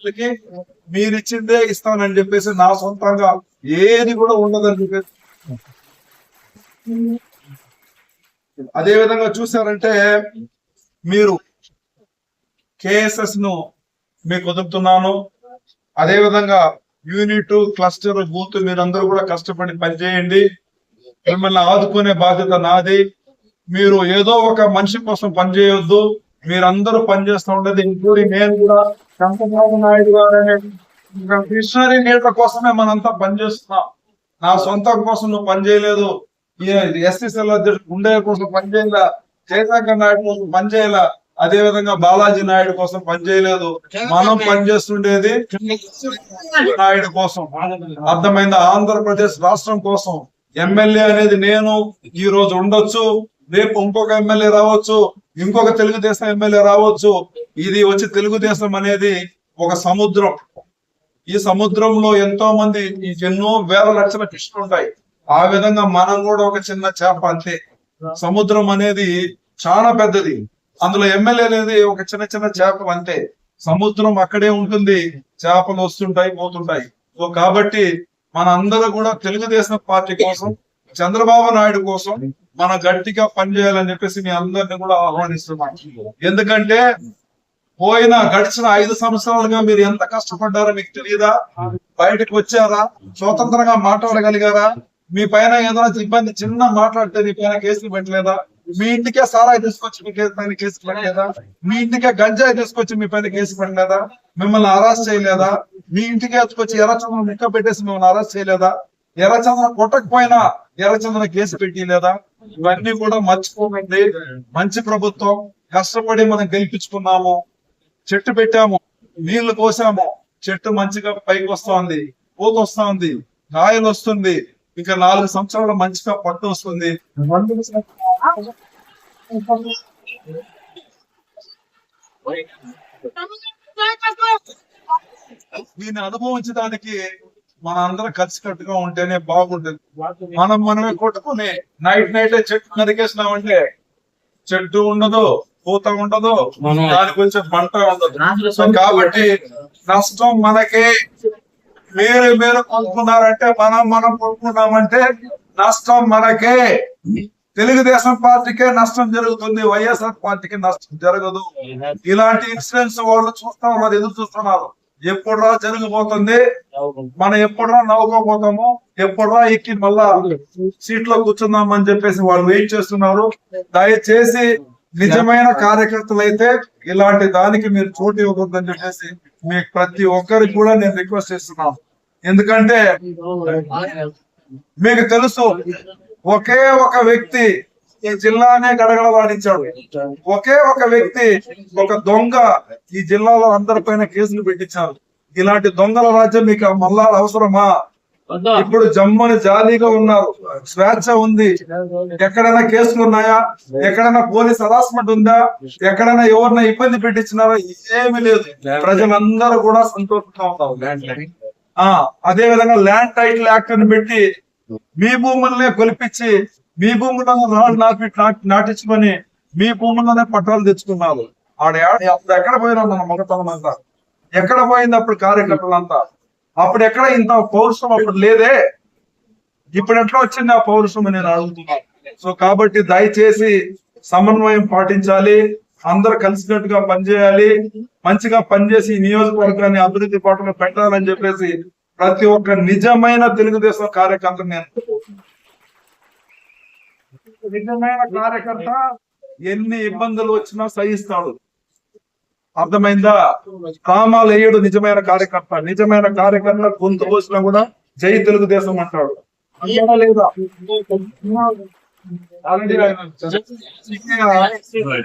వాళ్ళకి మీరు ఇచ్చిందే ఇస్తానని చెప్పేసి నా సొంతంగా ఏది కూడా ఉండదని చెప్పేసి. అదే విధంగా చూసారంటే మీరు కేఎస్ఎస్ను మీకు వదులుతున్నాను అదే విధంగా యూనిట్ క్లస్టర్ బూత్ మీరందరూ కూడా కష్టపడి పనిచేయండి. మిమ్మల్ని ఆదుకునే బాధ్యత నాది. మీరు ఏదో ఒక మనిషి కోసం పనిచేయొద్దు. మీరందరూ పనిచేస్తూ ఉండేది ఇంక్లూడింగ్ నేను కూడా చంద్రబాబు నాయుడు గారు అనే మిషనరీ నీళ్ళ కోసమే మనంతా పనిచేస్తున్నాం. నా సొంతం కోసం నువ్వు పనిచేయలేదు. ఎస్ఎస్ఎల్ ఉండే కోసం పనిచేయలే. జయశంకర్ నాయుడు కోసం పనిచేయలే. అదే విధంగా బాలాజీ నాయుడు కోసం పనిచేయలేదు. మనం పనిచేస్తుండేది నాయుడు కోసం. అర్థమైంది? ఆంధ్రప్రదేశ్ రాష్ట్రం కోసం. ఎమ్మెల్యే అనేది నేను ఈ రోజు ఉండొచ్చు. రేపు ఇంకొక ఎమ్మెల్యే రావచ్చు ఇంకొక తెలుగుదేశం ఎమ్మెల్యే రావచ్చు. ఇది వచ్చి తెలుగుదేశం అనేది ఒక సముద్రం. ఈ సముద్రంలో ఎంతో మంది ఎన్నో వేల లక్షల ఫిష్లు ఉంటాయి. ఆ విధంగా మనం కూడా ఒక చిన్న చేప అంతే. సముద్రం అనేది చాలా పెద్దది. అందులో ఎమ్మెల్యే అనేది ఒక చిన్న చిన్న చేప అంతే. సముద్రం అక్కడే ఉంటుంది చేపలు వస్తుంటాయి పోతుంటాయి. సో కాబట్టి మన అందరూ కూడా తెలుగుదేశం పార్టీ కోసం చంద్రబాబు నాయుడు కోసం మన గట్టిగా పనిచేయాలని చెప్పేసి మీ అందరిని కూడా ఆహ్వానిస్తున్నాం. ఎందుకంటే పోయిన గడిచిన ఐదు సంవత్సరాలుగా మీరు ఎంత కష్టపడ్డారో మీకు తెలియదా బయటకు వచ్చారా? స్వతంత్రంగా మాట్లాడగలిగారా? మీ పైన ఏదైనా ఇబ్బంది చిన్న మాట్లాడితే మీ పైన కేసులు పెట్టలేదా? మీ ఇంటికే సారాయి తీసుకొచ్చి మీ కేసు పైన కేసు పెట్టలేదా? మీ ఇంటికే గంజాయి తీసుకొచ్చి మీ పైన కేసు పెట్టలేదా? మిమ్మల్ని అరెస్ట్ చేయలేదా? మీ ఇంటికే వచ్చి ఎర్రచంద్రం ముక్క పెట్టేసి మిమ్మల్ని అరెస్ట్ చేయలేదా? ఎర్రచంద్రం కొట్టకపోయినా ఎర్రచంద్రం కేసు పెట్టలేదా? ఇవన్నీ కూడా మర్చిపోకండి. మంచి ప్రభుత్వం కష్టపడి మనం గెలిపించుకున్నాము చెట్టు పెట్టాము నీళ్ళు పోసాము చెట్టు మంచిగా పైకి వస్తోంది పూత వస్తోంది కాయలు వస్తుంది ఇంకా నాలుగు సంవత్సరాలు మంచిగా పట్టు వస్తుంది. దీన్ని అనుభవించడానికి మన అందరం కలిసి కట్టుగా ఉంటేనే బాగుంటుంది. మనం మనమే కొట్టుకుని నైట్ నైట్ చెట్టు నరికేసినామంటే చెట్టు ఉండదు పూత ఉండదు దాని గురించి పంట ఉండదు. సో కాబట్టి నష్టం మనకి మీరు మీరు కొనుక్కున్నారంటే మనం మనం కొనుక్కున్నామంటే నష్టం మనకే. తెలుగుదేశం పార్టీకే నష్టం జరుగుతుంది వైఎస్ఆర్ పార్టీకి నష్టం జరగదు. ఇలాంటి ఇన్సిడెంట్స్ వాళ్ళు చూస్తా ఉన్నారు ఎదురు చూస్తున్నారు. ఎప్పుడురా జరిగిపోతుంది మనం ఎప్పుడురా నవ్వుకోపోతాము ఎప్పుడురా ఎక్కి మళ్ళా సీట్లో కూర్చుందాం అని చెప్పేసి వాళ్ళు వెయిట్ చేస్తున్నారు. దయచేసి నిజమైన కార్యకర్తలు అయితే ఇలాంటి దానికి మీరు చోటు ఇవ్వకూడదని చెప్పేసి మీకు ప్రతి ఒక్కరికి కూడా నేను రిక్వెస్ట్ చేస్తున్నాను. ఎందుకంటే మీకు తెలుసు ఒకే ఒక వ్యక్తి ఈ జిల్లానే గడగడలాడించాడు ఒకే ఒక వ్యక్తి ఒక దొంగ ఈ జిల్లాలో అందరిపైన కేసులు పెట్టించారు. ఇలాంటి దొంగల రాజ్యం మీకు మళ్ళా అవసరమా? ఇప్పుడు జమ్మని జాలీగా ఉన్నారు. స్వేచ్ఛ ఉంది. ఎక్కడైనా కేసులు ఉన్నాయా? ఎక్కడైనా పోలీస్ హరాస్మెంట్ ఉందా? ఎక్కడైనా ఎవరినైనా ఇబ్బంది పెట్టించినారా? ఏమీ లేదు. ప్రజలందరూ కూడా సంతోషంగా ఉన్నారు. ఆ అదే విధంగా ల్యాండ్ టైటిల్ యాక్ట్ అని పెట్టి మీ భూములనే కొలిపించి మీ భూముల్లో రాళ్ళు నాటి నాటించుకొని మీ భూముల్లోనే పట్టాలు తెచ్చుకున్నారు. ఆడ అప్పుడు ఎక్కడ పోయినా మన మగతనం అంతా. ఎక్కడ పోయింది అప్పుడు కార్యకర్తలంతా అప్పుడు ఎక్కడ ఇంత పౌరుషం అప్పుడు లేదే? ఇప్పుడు ఎట్లా వచ్చింది ఆ పౌరుషం నేను అడుగుతున్నాను సో కాబట్టి దయచేసి సమన్వయం పాటించాలి. అందరు కలిసినట్టుగా పనిచేయాలి. మంచిగా పనిచేసి నియోజకవర్గాన్ని అభివృద్ధి పాటలో పెట్టాలని చెప్పేసి ప్రతి ఒక్క నిజమైన తెలుగుదేశం కార్యకర్త నేను నిజమైన కార్యకర్త ఎన్ని ఇబ్బందులు వచ్చినా సహిస్తాడు. అర్థమైందా? కామాలు వేయడు నిజమైన కార్యకర్త. నిజమైన కార్యకర్త గొంతు పోసినా కూడా జై తెలుగుదేశం అంటాడు. లేదా?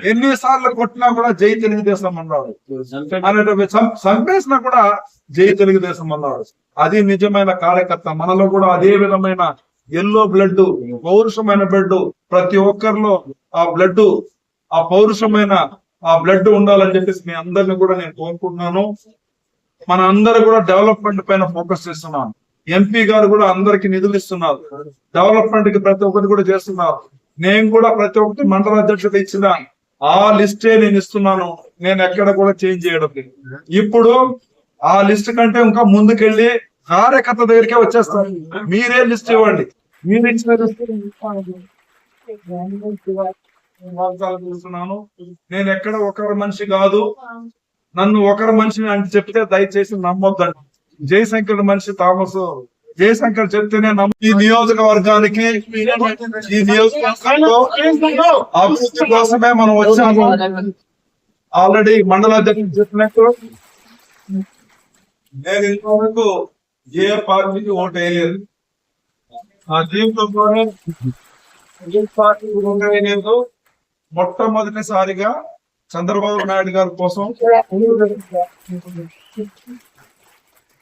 ఎన్నిసార్లు కొట్టినా కూడా జై తెలుగుదేశం అన్నాడు. చం- చంపేసినా కూడా జై తెలుగుదేశం అన్నాడు. అది నిజమైన కార్యకర్త. మనలో కూడా అదే విధమైన ఎల్లో బ్లడ్ పౌరుషమైన బ్లడ్ ప్రతి ఒక్కరిలో ఆ బ్లడ్ ఆ పౌరుషమైన ఆ బ్లడ్ ఉండాలని చెప్పేసి మీ అందరిని కూడా నేను కోరుకుంటున్నాను. మన అందరూ కూడా డెవలప్మెంట్ పైన ఫోకస్ చేస్తున్నాను ఎంపీ గారు కూడా అందరికి నిధులు ఇస్తున్నారు. డెవలప్మెంట్కి ప్రతి ఒక్కటి కూడా చేస్తున్నారు. నేను కూడా ప్రతి ఒక్కటి మండల అధ్యక్షుడు ఇచ్చిన ఆ లిస్టే నేను ఇస్తున్నాను. నేను ఎక్కడ కూడా చేంజ్ చేయడం ఇప్పుడు ఆ లిస్ట్ కంటే ఇంకా ముందుకెళ్ళి కార్యకర్త దగ్గరికే వచ్చేస్తారు. మీరే లిస్ట్ ఇవ్వండి. మీరు ఇచ్చిన లిస్ట్ చూస్తున్నాను. నేను ఎక్కడ ఒకరి మనిషి కాదు. నన్ను ఒకరి మనిషిని అంటే చెప్తే దయచేసి నమ్మొద్దండి. జయశంకర్ మనిషి థామస్ జయశంకర్ చెప్తేనే నమ్మ. ఈ నియోజకవర్గానికి ఈ నియోజకవర్గంలో అభివృద్ధి కోసమే మనం వచ్చాము. ఆల్రెడీ మండలాధ్యక్షుడు చెప్పినట్టు నేను ఇంతవరకు ఏ పార్టీకి ఓటు వేయలేదు. ఆ జీవితంలోనే ఏ పార్టీకి ఓటు వేయలేదు. మొట్టమొదటిసారిగా చంద్రబాబు నాయుడు గారి కోసం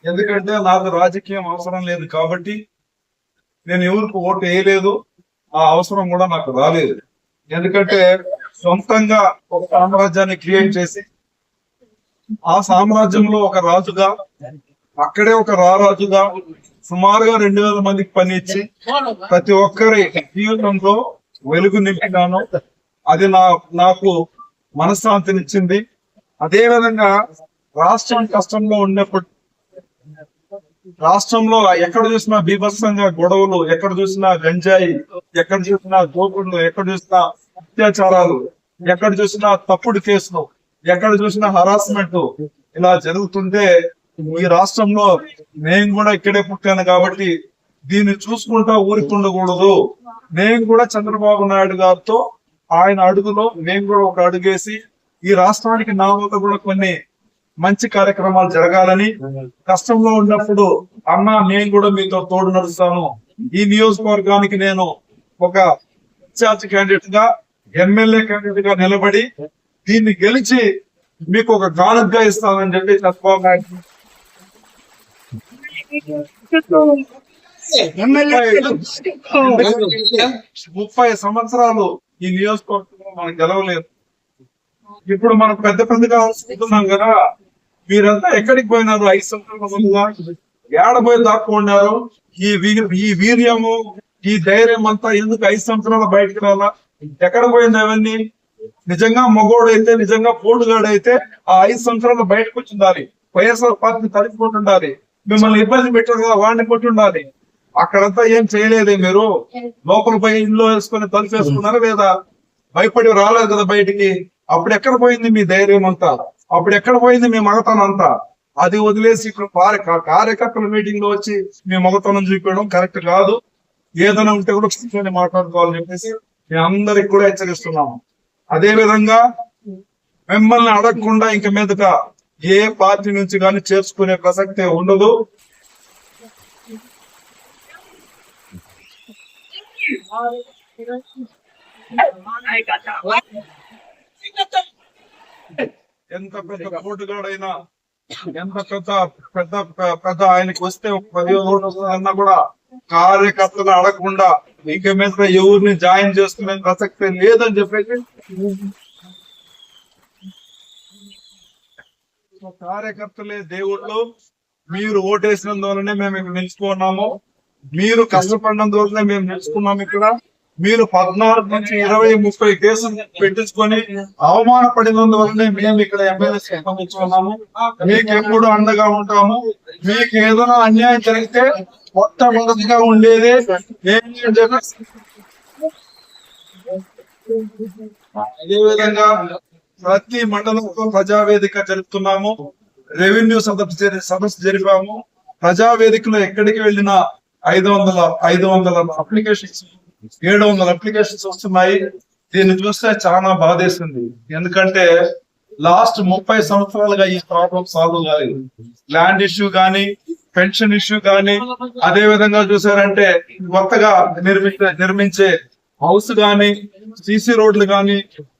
ఎందుకంటే నాకు రాజకీయం అవసరం లేదు కాబట్టి నేను ఎవరికి ఓటు వేయలేదు. ఆ అవసరం కూడా నాకు రాలేదు. ఎందుకంటే సొంతంగా ఒక సామ్రాజ్యాన్ని క్రియేట్ చేసి ఆ సామ్రాజ్యంలో ఒక రాజుగా అక్కడే ఒక రారాజుగా సుమారుగా రెండు వేల మందికి పని ఇచ్చి ప్రతి ఒక్కరి జీవితంలో వెలుగు నింపినాను. అది నా నాకు మనశ్శాంతినిచ్చింది. అదే విధంగా రాష్ట్రం కష్టంలో ఉన్నప్పుడు రాష్ట్రంలో ఎక్కడ చూసినా బీభత్సంగా గొడవలు ఎక్కడ చూసినా గంజాయి ఎక్కడ చూసినా దోపుడులు ఎక్కడ చూసినా అత్యాచారాలు ఎక్కడ చూసినా తప్పుడు కేసులు ఎక్కడ చూసినా హరాస్మెంట్ ఇలా జరుగుతుంటే ఈ రాష్ట్రంలో నేను కూడా ఇక్కడే పుట్టాను కాబట్టి దీన్ని చూసుకుంటా ఊరికి ఉండకూడదు నేను కూడా చంద్రబాబు నాయుడు గారితో ఆయన అడుగులో నేను కూడా ఒక అడుగేసి ఈ రాష్ట్రానికి నా వల్ల కూడా కొన్ని మంచి కార్యక్రమాలు జరగాలని కష్టంలో ఉన్నప్పుడు అన్న నేను కూడా మీతో తోడు నడుస్తాను. ఈ నియోజకవర్గానికి నేను ఒక ఇన్ఛార్జ్ క్యాండిడేట్గా ఎమ్మెల్యే క్యాండిడేట్గా నిలబడి దీన్ని గెలిచి మీకు ఒక గానుగ్గా ఇస్తానని చెప్పి చంద్రబాబు నాయుడు ముప్పై సంవత్సరాలు ఈ నియోజకవర్గంలో మనం గెలవలేదు. ఇప్పుడు మనం పెద్ద పెద్దగా అనుకుంటున్నాం కదా మీరంతా ఎక్కడికి పోయినారు? ఐదు సంవత్సరాల ముందుగా ఏడబోయి దాక్కున్నారు ఈ ఈ వీర్యము ఈ ధైర్యం అంతా ఎందుకు ఐదు సంవత్సరాల బయటకు రాలా? ఎక్కడ పోయింది అవన్నీ? నిజంగా మగోడు అయితే నిజంగా పోటుగాడు అయితే ఆ ఐదు సంవత్సరాలు బయటకు వచ్చి ఉండాలి వైఎస్ఆర్ పార్టీ ఉండాలి. మిమ్మల్ని ఇబ్బంది పెట్టారు కదా వాడిని కొట్టుండాలి అక్కడంతా ఏం చేయలేదే మీరు? లోపల పోయి ఇంట్లో వేసుకొని తలుపు వేసుకున్నారా లేదా? భయపడి రాలేదు కదా బయటికి. అప్పుడు ఎక్కడ పోయింది మీ ధైర్యం అంతా? అప్పుడు ఎక్కడ పోయింది మీ మగతనం అంతా? అది వదిలేసి ఇక్కడ కార్యకర్తల మీటింగ్లో వచ్చి మీ మగతనం చూపించడం కరెక్ట్ కాదు. ఏదైనా ఉంటే కూడా కూర్చొని మాట్లాడుకోవాలని చెప్పేసి మేము అందరికి కూడా హెచ్చరిస్తున్నాము. అదే విధంగా మిమ్మల్ని అడగకుండా ఇంక మీదట ఏ పార్టీ నుంచి కానీ చేర్చుకునే ప్రసక్తే ఉండదు. ఎంత పెద్ద పోటుగాడైనా ఎంత పెద్ద పెద్ద పెద్ద ఆయనకి వస్తే పదిహేను పదివేల వస్తుందన్నా కూడా కార్యకర్తలు అడగకుండా ఇక మీద ఎవరిని జాయిన్ చేసుకునే ప్రసక్తే లేదని చెప్పేసి కార్యకర్తలే దేవుళ్ళు మీరు ఓటేసినందువల్లనే మేము ఇక్కడ నిలుచుకున్నాము. మీరు కష్టపడినందువల్లనే మేము నిలుచుకున్నాము ఇక్కడ. మీరు పద్నాలుగు నుంచి ఇరవై ముప్పై కేసులు పెట్టించుకొని అవమానపడినందువల్లనే మేము ఇక్కడ ఎమ్మెల్యే పంపించుకున్నాము మీకు ఎప్పుడు అండగా ఉంటాము? మీకు ఏదైనా అన్యాయం జరిగితే మొట్టమొదటిగా ఉండేది అదే విధంగా ప్రతి మండలంలో ప్రజావేదిక జరుపుతున్నాము. రెవెన్యూ సదస్సు సదస్సు జరిపాము. ప్రజావేదికలో ఎక్కడికి వెళ్ళినా ఐదు వందల ఐదు వందల అప్లికేషన్స్ ఏడు వందల అప్లికేషన్స్ వస్తున్నాయి. దీన్ని చూస్తే చాలా బాధేస్తుంది ఎందుకంటే లాస్ట్ ముప్పై సంవత్సరాలుగా ఈ ప్రాబ్లం సాల్వ్ కాలేదు. ల్యాండ్ ఇష్యూ కానీ పెన్షన్ ఇష్యూ కానీ అదే విధంగా చూసారంటే కొత్తగా నిర్మించే నిర్మించే హౌస్ కానీ సిసి రోడ్లు కానీ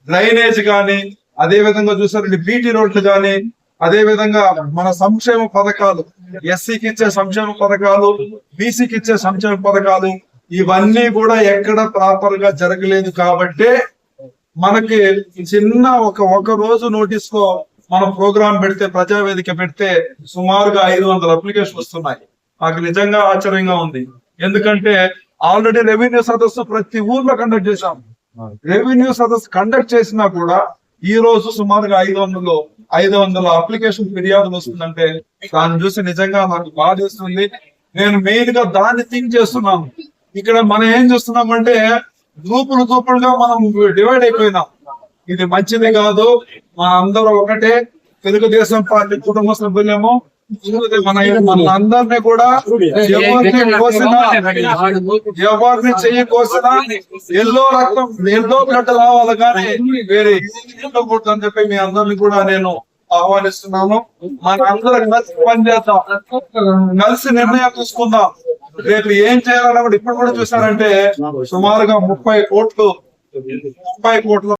డ్రైనేజ్ కానీ అదే విధంగా చూసారంటే బీటీ రోడ్లు గాని అదే విధంగా మన సంక్షేమ పథకాలు ఎస్సీకి ఇచ్చే సంక్షేమ పథకాలు బీసీకి ఇచ్చే సంక్షేమ పథకాలు ఇవన్నీ కూడా ఎక్కడ ప్రాపర్గా జరగలేదు కాబట్టే మనకి చిన్న ఒక ఒక రోజు నోటీస్లో మనం ప్రోగ్రామ్ పెడితే ప్రజావేదిక పెడితే సుమారుగా ఐదు వందల అప్లికేషన్ వస్తున్నాయి. నాకు నిజంగా ఆశ్చర్యంగా ఉంది. ఎందుకంటే ఆల్రెడీ రెవెన్యూ సదస్సు ప్రతి ఊర్లో కండక్ట్ చేశాం. రెవెన్యూ సదస్సు కండక్ట్ చేసినా కూడా ఈ రోజు సుమారుగా ఐదు వందలు ఐదు వందల అప్లికేషన్ ఫిర్యాదులు వస్తుందంటే దాన్ని చూసి నిజంగా నాకు బాధేస్తుంది నేను మెయిన్గా దాన్ని థింక్ చేస్తున్నాను. ఇక్కడ మనం ఏం చేస్తున్నామంటే గ్రూపులు గ్రూపులుగా మనం డివైడ్ అయిపోయినాం. ఇది మంచిది కాదు మన అందరూ ఒకటే. తెలుగుదేశం పార్టీ కుటుంబ సభ్యులేమో మన మన అందరినీ కూడా ఎవరిని కోసినా ఎవరిని చెయ్యి కోసినా ఎల్లో రక్తం ఎల్లో బ్లడ్ రావాలి కానీ వేరే ఉండకూడదు అని చెప్పి మీ అందరిని కూడా నేను ఆహ్వానిస్తున్నాను. మన అందరం కలిసి పనిచేద్దాం. కలిసి నిర్ణయం తీసుకుందాం. రేపు ఏం చేయాలన్నా కూడా ఇప్పుడు కూడా చూసారంటే సుమారుగా ముప్పై కోట్లు ముప్పై కోట్ల